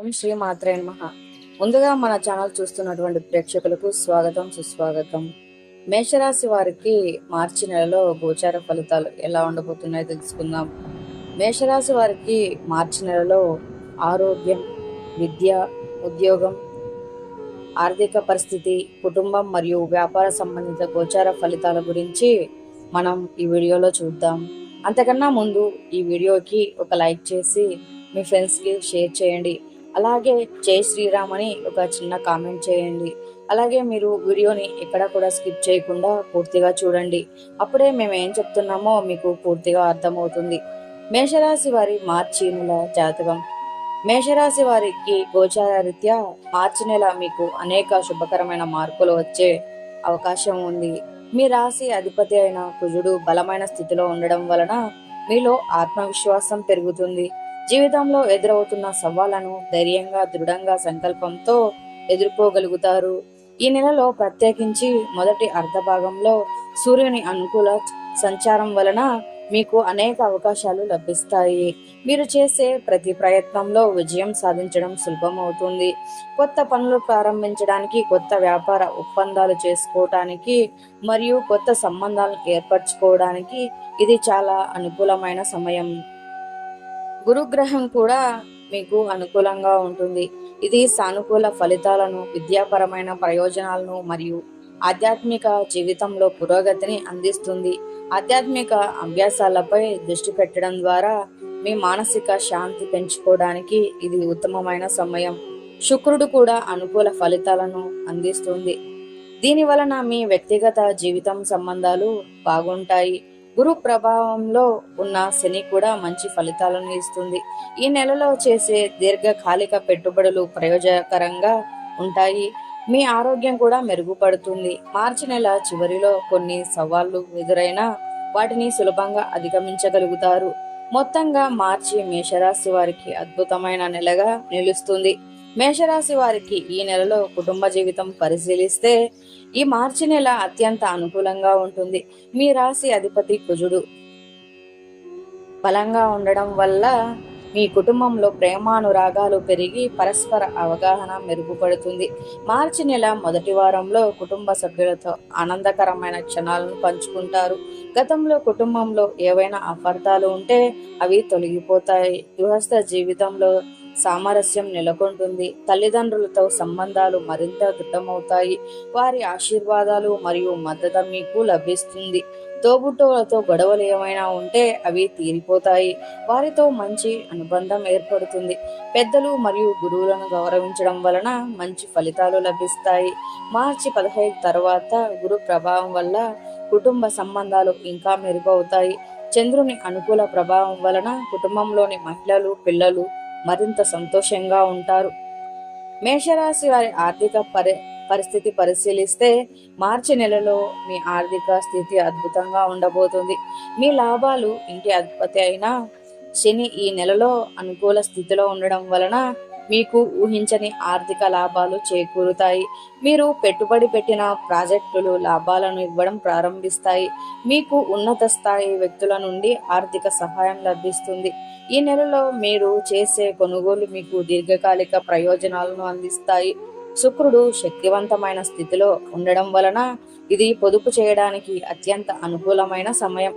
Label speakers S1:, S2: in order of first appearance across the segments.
S1: ఓం శ్రీ మాత్రే నమః. ముందుగా మన ఛానల్ చూస్తున్నటువంటి ప్రేక్షకులకు స్వాగతం సుస్వాగతం. మేషరాశి వారికి మార్చి నెలలో గోచార ఫలితాలు ఎలా ఉండబోతున్నాయో తెలుసుకుందాం. మేషరాశి వారికి మార్చి నెలలో ఆరోగ్యం విద్య ఉద్యోగం ఆర్థిక పరిస్థితి కుటుంబం మరియు వ్యాపార సంబంధిత గోచార ఫలితాల గురించి మనం ఈ వీడియోలో చూద్దాం. అంతకన్నా ముందు ఈ వీడియోకి ఒక లైక్ చేసి మీ ఫ్రెండ్స్కి షేర్ చేయండి. అలాగే జై శ్రీరామ్ అని ఒక చిన్న కామెంట్ చేయండి. అలాగే మీరు వీడియోని ఎక్కడ కూడా స్కిప్ చేయకుండా పూర్తిగా చూడండి. అప్పుడే మేము ఏం చెప్తున్నామో మీకు పూర్తిగా అర్థమవుతుంది. మేషరాశి వారి మార్చి నెల జాతకం. మేషరాశి వారికి గోచార రీత్యా మార్చి నెల మీకు అనేక శుభకరమైన మార్పులు వచ్చే అవకాశం ఉంది. మీ రాశి అధిపతి అయిన కుజుడు బలమైన స్థితిలో ఉండడం వలన మీలో ఆత్మవిశ్వాసం పెరుగుతుంది. జీవితంలో ఎదురవుతున్న సవాళ్ళను ధైర్యంగా దృఢంగా సంకల్పంతో ఎదుర్కోగలుగుతారు. ఈ నెలలో ప్రత్యేకించి మొదటి అర్ధభాగంలో సూర్యుని అనుకూల సంచారం వలన మీకు అనేక అవకాశాలు లభిస్తాయి. మీరు చేసే ప్రతి ప్రయత్నంలో విజయం సాధించడం సులభమవుతుంది. కొత్త పనులు ప్రారంభించడానికి కొత్త వ్యాపార ఒప్పందాలు చేసుకోవటానికి మరియు కొత్త సంబంధాలను ఏర్పరచుకోవడానికి ఇది చాలా అనుకూలమైన సమయం. గురుగ్రహం కూడా మీకు అనుకూలంగా ఉంటుంది. ఇది సానుకూల ఫలితాలను విద్యాపరమైన ప్రయోజనాలను మరియు ఆధ్యాత్మిక జీవితంలో పురోగతిని అందిస్తుంది. ఆధ్యాత్మిక అభ్యాసాలపై దృష్టి పెట్టడం ద్వారా మీ మానసిక శాంతి పెంచుకోవడానికి ఇది ఉత్తమమైన సమయం. శుక్రుడు కూడా అనుకూల ఫలితాలను అందిస్తుంది. దీని వలన మీ వ్యక్తిగత జీవితం సంబంధాలు బాగుంటాయి. గురు ప్రభావంలో ఉన్న శని కూడా మంచి ఫలితాలను ఇస్తుంది. ఈ నెలలో చేసే దీర్ఘకాలిక పెట్టుబడులు ప్రయోజనకరంగా ఉంటాయి. మీ ఆరోగ్యం కూడా మెరుగుపడుతుంది. మార్చి నెల చివరిలో కొన్ని సవాళ్ళు ఎదురైనా వాటిని సులభంగా అధిగమించగలుగుతారు. మొత్తంగా మార్చి మేషరాశి వారికి అద్భుతమైన నెలగా నిలుస్తుంది. మేషరాశి వారికి ఈ నెలలో కుటుంబ జీవితం పరిశీలిస్తే ఈ మార్చి నెల అత్యంత అనుకూలంగా ఉంటుంది. మీ రాశి అధిపతి కుజుడు. బలంగా ఉండడం వల్ల మీ కుటుంబంలో ప్రేమానురాగాలు పెరిగి పరస్పర అవగాహన మెరుగుపడుతుంది. మార్చి నెల మొదటి వారంలో కుటుంబ సభ్యులతో ఆనందకరమైన క్షణాలను పంచుకుంటారు. గతంలో కుటుంబంలో ఏవైనా అపార్థాలు ఉంటే అవి తొలగిపోతాయి. గృహస్థ జీవితంలో సామరస్యం నెలకొంటుంది. తల్లిదండ్రులతో సంబంధాలు మరింత దృఢమవుతాయి. వారి ఆశీర్వాదాలు మరియు మద్దతు మీకు లభిస్తుంది. తోబుట్టువులతో గొడవలు ఏమైనా ఉంటే అవి తీరిపోతాయి. వారితో మంచి అనుబంధం ఏర్పడుతుంది. పెద్దలు మరియు గురువులను గౌరవించడం వలన మంచి ఫలితాలు లభిస్తాయి. మార్చి పదహైదు తర్వాత గురు ప్రభావం వల్ల కుటుంబ సంబంధాలు ఇంకా మెరుగవుతాయి. చంద్రుని అనుకూల ప్రభావం వలన కుటుంబంలోని మహిళలు పిల్లలు మరింత సంతోషంగా ఉంటారు. మేషరాశి వారి ఆర్థిక పరి పరిస్థితి పరిశీలిస్తే మార్చి నెలలో మీ ఆర్థిక స్థితి అద్భుతంగా ఉండబోతుంది. మీ లాభాలు ఇంటి అధిపతి అయిన శని ఈ నెలలో అనుకూల స్థితిలో ఉండడం వలన మీకు ఊహించని ఆర్థిక లాభాలు చేకూరుతాయి. మీరు పెట్టుబడి పెట్టిన ప్రాజెక్టులు లాభాలను ఇవ్వడం ప్రారంభిస్తాయి. మీకు ఉన్నత స్థాయి వ్యక్తుల నుండి ఆర్థిక సహాయం లభిస్తుంది. ఈ నెలలో మీరు చేసే కొనుగోలు మీకు దీర్ఘకాలిక ప్రయోజనాలను అందిస్తాయి. శుక్రుడు శక్తివంతమైన స్థితిలో ఉండడం వలన ఇది పొదుపు చేయడానికి అత్యంత అనుకూలమైన సమయం.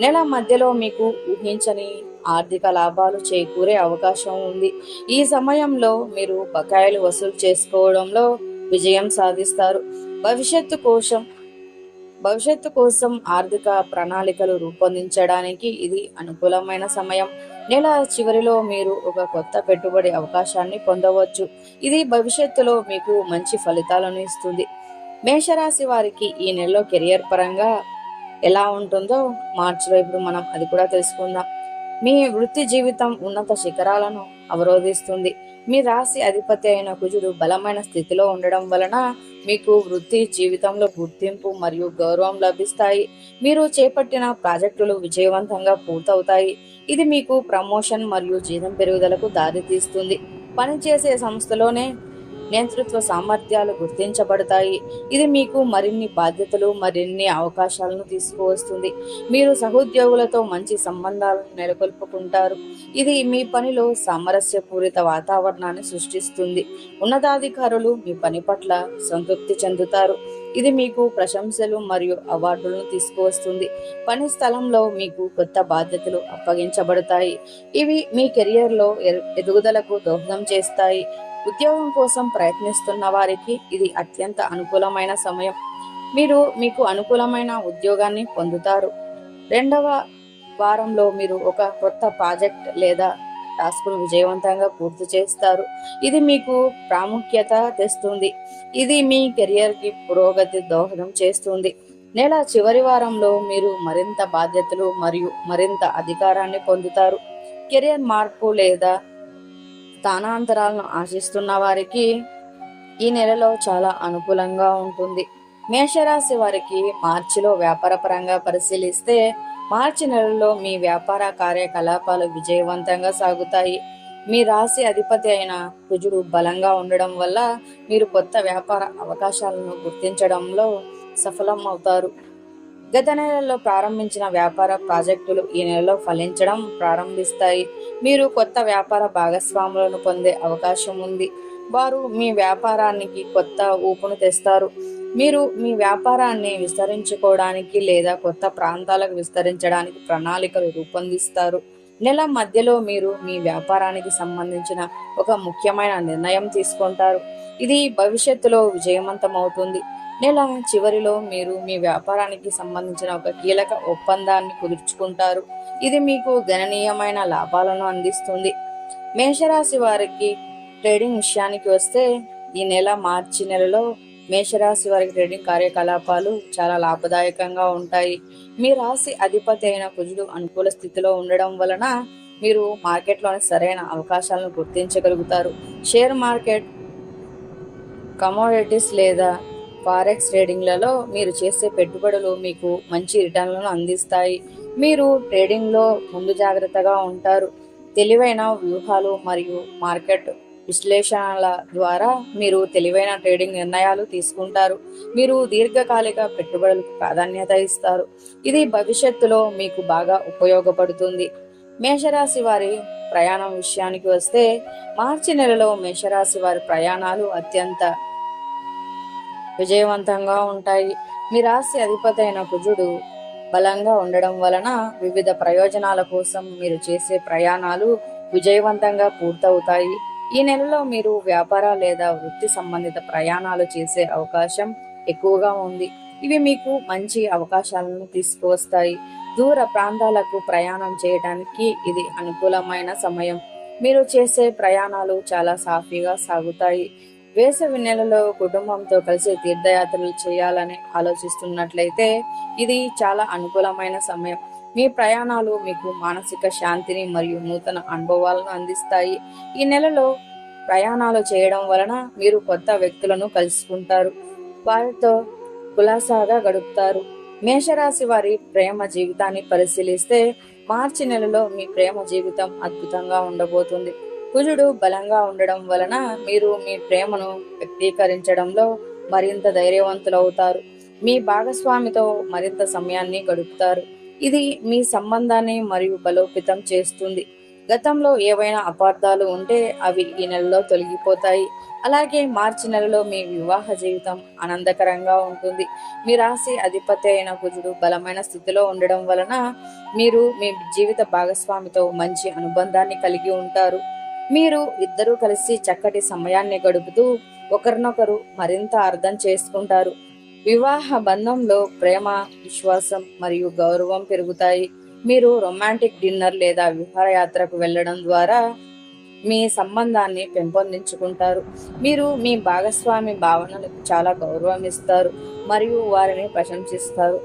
S1: నెల మధ్యలో మీకు ఊహించని ఆర్థిక లాభాలు చేకూరే అవకాశం ఉంది. ఈ సమయంలో మీరు బకాయిలు వసూలు చేసుకోవడంలో విజయం సాధిస్తారు. భవిష్యత్తు కోసం భవిష్యత్తు కోసం ఆర్థిక ప్రణాళికలు రూపొందించడానికి ఇది అనుకూలమైన సమయం. నెల చివరిలో మీరు ఒక కొత్త పెట్టుబడి అవకాశాన్ని పొందవచ్చు. ఇది భవిష్యత్తులో మీకు మంచి ఫలితాలను ఇస్తుంది. మేషరాశి వారికి ఈ నెలలో కెరియర్ పరంగా ఎలా ఉంటుందో మార్చిలో ఇప్పుడు మనం అది కూడా తెలుసుకుందాం. మీ వృత్తి జీవితం ఉన్నత శిఖరాలను అవరోధిస్తుంది. మీ రాశి అధిపతి అయిన కుజుడు బలమైన స్థితిలో ఉండడం వలన మీకు వృత్తి జీవితంలో గుర్తింపు మరియు గౌరవం లభిస్తాయి. మీరు చేపట్టిన ప్రాజెక్టులు విజయవంతంగా పూర్తవుతాయి. ఇది మీకు ప్రమోషన్ మరియు జీతం పెరుగుదలకు దారితీస్తుంది. పనిచేసే సంస్థలోనే నేతృత్వ సామర్థ్యాలు గుర్తించబడతాయి. ఇది మీకు మరిన్ని బాధ్యతలు మరిన్ని అవకాశాలను తీసుకువస్తుంది. మీరు సహోద్యోగులతో మంచి సంబంధాలను నెలకొల్పుకుంటారు. ఇది మీ పనిలో సామరస్యపూరిత వాతావరణాన్ని సృష్టిస్తుంది. ఉన్నతాధికారులు మీ పని పట్ల సంతృప్తి చెందుతారు. ఇది మీకు ప్రశంసలు మరియు అవార్డులను తీసుకువస్తుంది. పని స్థలంలో మీకు కొత్త బాధ్యతలు అప్పగించబడతాయి. ఇవి మీ కెరియర్లో ఎదుగుదలకు దోహదం చేస్తాయి. ఉద్యోగం కోసం ప్రయత్నిస్తున్న వారికి ఇది అత్యంత అనుకూలమైన సమయం. మీరు మీకు అనుకూలమైన ఉద్యోగాన్ని పొందుతారు. రెండవ వారంలో మీరు ఒక కొత్త ప్రాజెక్ట్ లేదా టాస్క్ను విజయవంతంగా పూర్తి చేస్తారు. ఇది మీకు ప్రాముఖ్యత తెస్తుంది. ఇది మీ కెరియర్కి పురోగతి దోహదం చేస్తుంది. నెల చివరి వారంలో మీరు మరింత బాధ్యతలు మరియు మరింత అధికారాన్ని పొందుతారు. కెరియర్ మార్పు లేదా స్థానాంతరాలను ఆశిస్తున్న వారికి ఈ నెలలో చాలా అనుకూలంగా ఉంటుంది. మేషరాశి వారికి మార్చిలో వ్యాపారపరంగా పరిశీలిస్తే మార్చి నెలలో మీ వ్యాపార కార్యకలాపాలు విజయవంతంగా సాగుతాయి. మీ రాశి అధిపతి అయిన కుజుడు బలంగా ఉండడం వల్ల మీరు కొత్త వ్యాపార అవకాశాలను గుర్తించడంలో సఫలం అవుతారు గత నెలలో ప్రారంభించిన వ్యాపార ప్రాజెక్టులు ఈ నెలలో ఫలించడం ప్రారంభిస్తాయి. మీరు కొత్త వ్యాపార భాగస్వాములను పొందే అవకాశం ఉంది. వారు మీ వ్యాపారానికి కొత్త ఊపును తెస్తారు. మీరు మీ వ్యాపారాన్ని విస్తరించుకోవడానికి లేదా కొత్త ప్రాంతాలకు విస్తరించడానికి ప్రణాళికలు రూపొందిస్తారు. నెల మధ్యలో మీరు మీ వ్యాపారానికి సంబంధించిన ఒక ముఖ్యమైన నిర్ణయం తీసుకుంటారు. ఇది భవిష్యత్తులో విజయవంతమవుతుంది. నెల చివరిలో మీరు మీ వ్యాపారానికి సంబంధించిన ఒక కీలక ఒప్పందాన్ని కుదుర్చుకుంటారు. ఇది మీకు గణనీయమైన లాభాలను అందిస్తుంది. మేషరాశి వారికి ట్రేడింగ్ విషయానికి వస్తే ఈ నెల మార్చి నెలలో మేషరాశి వారికి ట్రేడింగ్ కార్యకలాపాలు చాలా లాభదాయకంగా ఉంటాయి. మీ రాశి అధిపతి అయిన కుజుడు అనుకూల స్థితిలో ఉండడం వలన మీరు మార్కెట్లోని సరైన అవకాశాలను గుర్తించగలుగుతారు. షేర్ మార్కెట్ కమోడిటీస్ లేదా ఫారెక్స్ ట్రేడింగ్లలో మీరు చేసే పెట్టుబడులు మీకు మంచి రిటర్న్లను అందిస్తాయి. మీరు ట్రేడింగ్లో ముందు జాగ్రత్తగా ఉంటారు. తెలివైన వ్యూహాలు మరియు మార్కెట్ విశ్లేషణల ద్వారా మీరు తెలివైన ట్రేడింగ్ నిర్ణయాలు తీసుకుంటారు. మీరు దీర్ఘకాలిక పెట్టుబడులకు ప్రాధాన్యత ఇస్తారు. ఇది భవిష్యత్తులో మీకు బాగా ఉపయోగపడుతుంది. మేషరాశి వారి ప్రయాణం విషయానికి వస్తే మార్చి నెలలో మేషరాశి వారి ప్రయాణాలు అత్యంత విజయవంతంగా ఉంటాయి. మీ రాశి అధిపతి అయిన కుజుడు బలంగా ఉండడం వలన వివిధ ప్రయోజనాల కోసం మీరు చేసే ప్రయాణాలు విజయవంతంగా పూర్తవుతాయి. ఈ నెలలో మీరు వ్యాపార లేదా వృత్తి సంబంధిత ప్రయాణాలు చేసే అవకాశం ఎక్కువగా ఉంది. ఇవి మీకు మంచి అవకాశాలను తీసుకువస్తాయి. దూర ప్రాంతాలకు ప్రయాణం చేయడానికి ఇది అనుకూలమైన సమయం. మీరు చేసే ప్రయాణాలు చాలా సాఫీగా సాగుతాయి. వేసవి నెలలో కుటుంబంతో కలిసి తీర్థయాత్రలు చేయాలని ఆలోచిస్తున్నట్లయితే ఇది చాలా అనుకూలమైన సమయం. మీ ప్రయాణాలు మీకు మానసిక శాంతిని మరియు నూతన అనుభవాలను అందిస్తాయి. ఈ నెలలో ప్రయాణాలు చేయడం వలన మీరు కొత్త వ్యక్తులను కలుసుకుంటారు. వారితో కులాసాగా గడుపుతారు. మేషరాశి వారి ప్రేమ జీవితాన్ని పరిశీలిస్తే మార్చి నెలలో మీ ప్రేమ జీవితం అద్భుతంగా ఉండబోతుంది. కుజుడు బలంగా ఉండడం వలన మీరు మీ ప్రేమను వ్యక్తీకరించడంలో మరింత ధైర్యవంతులవుతారు. మీ భాగస్వామితో మరింత సమయాన్ని గడుపుతారు. ఇది మీ సంబంధాన్ని మరియు బలోపేతం చేస్తుంది. గతంలో ఏవైనా అపార్థాలు ఉంటే అవి ఈ నెలలో తొలగిపోతాయి. అలాగే మార్చి నెలలో మీ వివాహ జీవితం ఆనందకరంగా ఉంటుంది. మీ రాశి అధిపతి అయిన కుజుడు బలమైన స్థితిలో ఉండడం వలన మీరు మీ జీవిత భాగస్వామితో మంచి అనుబంధాన్ని కలిగి ఉంటారు. మీరు ఇద్దరూ కలిసి చక్కటి సమయాన్ని గడుపుతూ ఒకరినొకరు మరింత అర్థం చేసుకుంటారు. వివాహ బంధంలో ప్రేమ విశ్వాసం మరియు గౌరవం పెరుగుతాయి. మీరు రొమాంటిక్ డిన్నర్ లేదా విహారయాత్రకు వెళ్ళడం ద్వారా మీ సంబంధాన్ని పెంపొందించుకుంటారు. మీరు మీ భాగస్వామి భావనలకు చాలా గౌరవం ఇస్తారు మరియు వారిని ప్రశంసిస్తారు.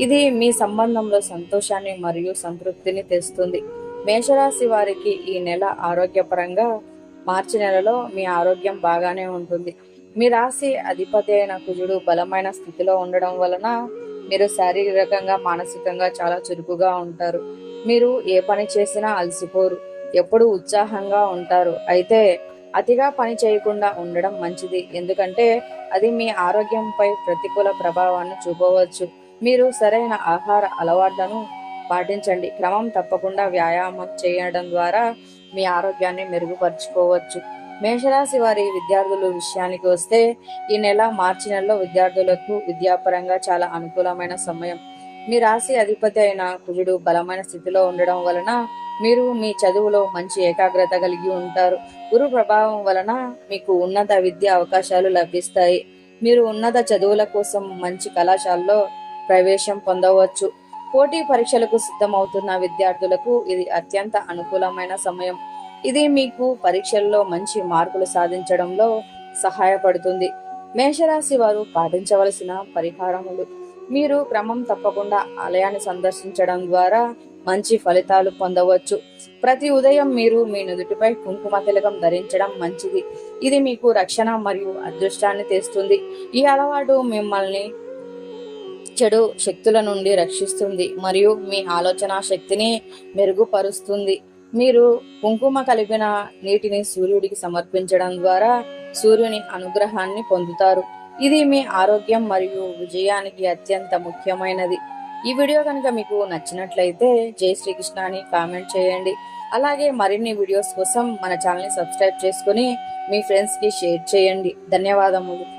S1: ఇది మీ సంబంధంలో సంతోషాన్ని మరియు సంతృప్తిని తెస్తుంది. మేషరాశి వారికి ఈ నెల ఆరోగ్యపరంగా మార్చి నెలలో మీ ఆరోగ్యం బాగానే ఉంటుంది. మీ రాశి అధిపతి అయిన కుజుడు బలమైన స్థితిలో ఉండడం వలన మీరు శారీరకంగా మానసికంగా చాలా చురుకుగా ఉంటారు. మీరు ఏ పని చేసినా అలసిపోరు. ఎప్పుడు ఉత్సాహంగా ఉంటారు. అయితే అతిగా పని చేయకుండా ఉండడం మంచిది. ఎందుకంటే అది మీ ఆరోగ్యంపై ప్రతికూల ప్రభావాన్ని చూపవచ్చు. మీరు సరైన ఆహార అలవాట్లను పాటించండి. క్రమం తప్పకుండా వ్యాయామం చేయడం ద్వారా మీ ఆరోగ్యాన్ని మెరుగుపరుచుకోవచ్చు. మేషరాశి వారి విద్యార్థుల విషయానికి వస్తే ఈ నెల మార్చి నెలలో విద్యార్థులకు విద్యాపరంగా చాలా అనుకూలమైన సమయం. మీ రాశి అధిపతి అయిన కుజుడు బలమైన స్థితిలో ఉండడం వలన మీరు మీ చదువులో మంచి ఏకాగ్రత కలిగి ఉంటారు. గురు ప్రభావం వలన మీకు ఉన్నత విద్యా అవకాశాలు లభిస్తాయి. మీరు ఉన్నత చదువుల కోసం మంచి కళాశాలలో ప్రవేశం పొందవచ్చు. పోటీ పరీక్షలకు సిద్ధమవుతున్న విద్యార్థులకు ఇది అత్యంత అనుకూలమైన సమయం. ఇది మీకు పరీక్షల్లో మంచి మార్కులు సాధించడంలో సహాయపడుతుంది. మేషరాశి వారు పాటించవలసిన పరిహారములు. మీరు క్రమం తప్పకుండా ఆలయాన్ని సందర్శించడం ద్వారా మంచి ఫలితాలు పొందవచ్చు. ప్రతి ఉదయం మీరు మీ నుదుటిపై కుంకుమ తిలకం ధరించడం మంచిది. ఇది మీకు రక్షణ మరియు అదృష్టాన్ని తెస్తుంది. ఈ అలవాటు మిమ్మల్ని చెడు శక్తుల నుండి రక్షిస్తుంది మరియు మీ ఆలోచన శక్తిని మెరుగుపరుస్తుంది. మీరు కుంకుమ కలిపిన నీటిని సూర్యుడికి సమర్పించడం ద్వారా సూర్యుని అనుగ్రహాన్ని పొందుతారు. ఇది మీ ఆరోగ్యం మరియు విజయానికి అత్యంత ముఖ్యమైనది. ఈ వీడియో కనుక మీకు నచ్చినట్లయితే జై శ్రీకృష్ణ అని కామెంట్ చేయండి. అలాగే మరిన్ని వీడియోస్ కోసం మన ఛానల్ని సబ్స్క్రైబ్ చేసుకుని మీ ఫ్రెండ్స్కి షేర్ చేయండి. ధన్యవాదములు.